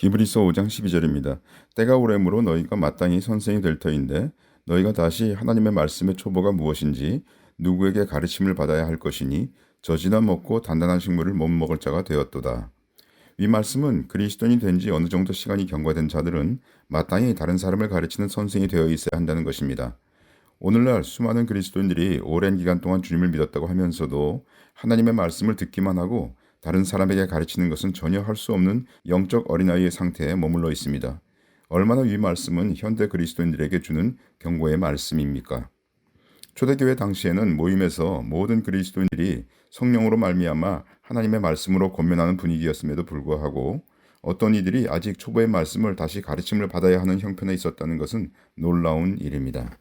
히브리서 5장 12절입니다. 때가 오래므로 너희가 마땅히 선생이 될 터인데 너희가 다시 하나님의 말씀의 초보가 무엇인지 누구에게 가르침을 받아야 할 것이니 젖이나 먹고 단단한 식물을 못 먹을 자가 되었도다. 이 말씀은 그리스도인이 된 지 어느 정도 시간이 경과된 자들은 마땅히 다른 사람을 가르치는 선생이 되어 있어야 한다는 것입니다. 오늘날 수많은 그리스도인들이 오랜 기간 동안 주님을 믿었다고 하면서도 하나님의 말씀을 듣기만 하고 다른 사람에게 가르치는 것은 전혀 할 수 없는 영적 어린아이의 상태에 머물러 있습니다. 얼마나 이 말씀은 현대 그리스도인들에게 주는 경고의 말씀입니까? 초대교회 당시에는 모임에서 모든 그리스도인들이 성령으로 말미암아 하나님의 말씀으로 권면하는 분위기였음에도 불구하고 어떤 이들이 아직 초보의 말씀을 다시 가르침을 받아야 하는 형편에 있었다는 것은 놀라운 일입니다.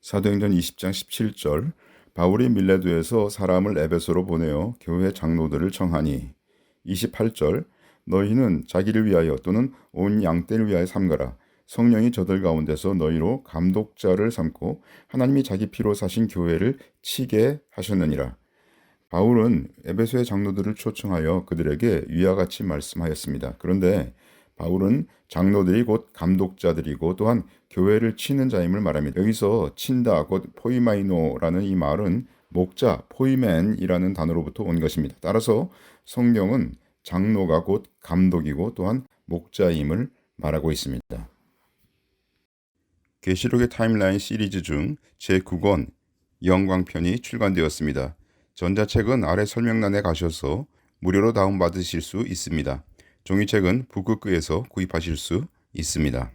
사도행전 20장 17절 바울이 밀레도에서 사람을 에베소로 보내어 교회 장로들을 청하니 28절 너희는 자기를 위하여 또는 온 양떼를 위하여 삼가라 성령이 저들 가운데서 너희로 감독자를 삼고 하나님이 자기 피로 사신 교회를 치게 하셨느니라 바울은 에베소의 장로들을 초청하여 그들에게 위와 같이 말씀하였습니다. 그런데 바울은 장로들이 곧 감독자들이고 또한 교회를 치는 자임을 말합니다. 여기서 친다 곧 포이마이노라는 이 말은 목자 포이맨이라는 단어로부터 온 것입니다. 따라서 성경은 장로가 곧 감독이고 또한 목자임을 말하고 있습니다. 계시록의 타임라인 시리즈 중 제9권 영광편이 출간되었습니다. 전자책은 아래 설명란에 가셔서 무료로 다운받으실 수 있습니다. 종이책은 북극교에서 구입하실 수 있습니다.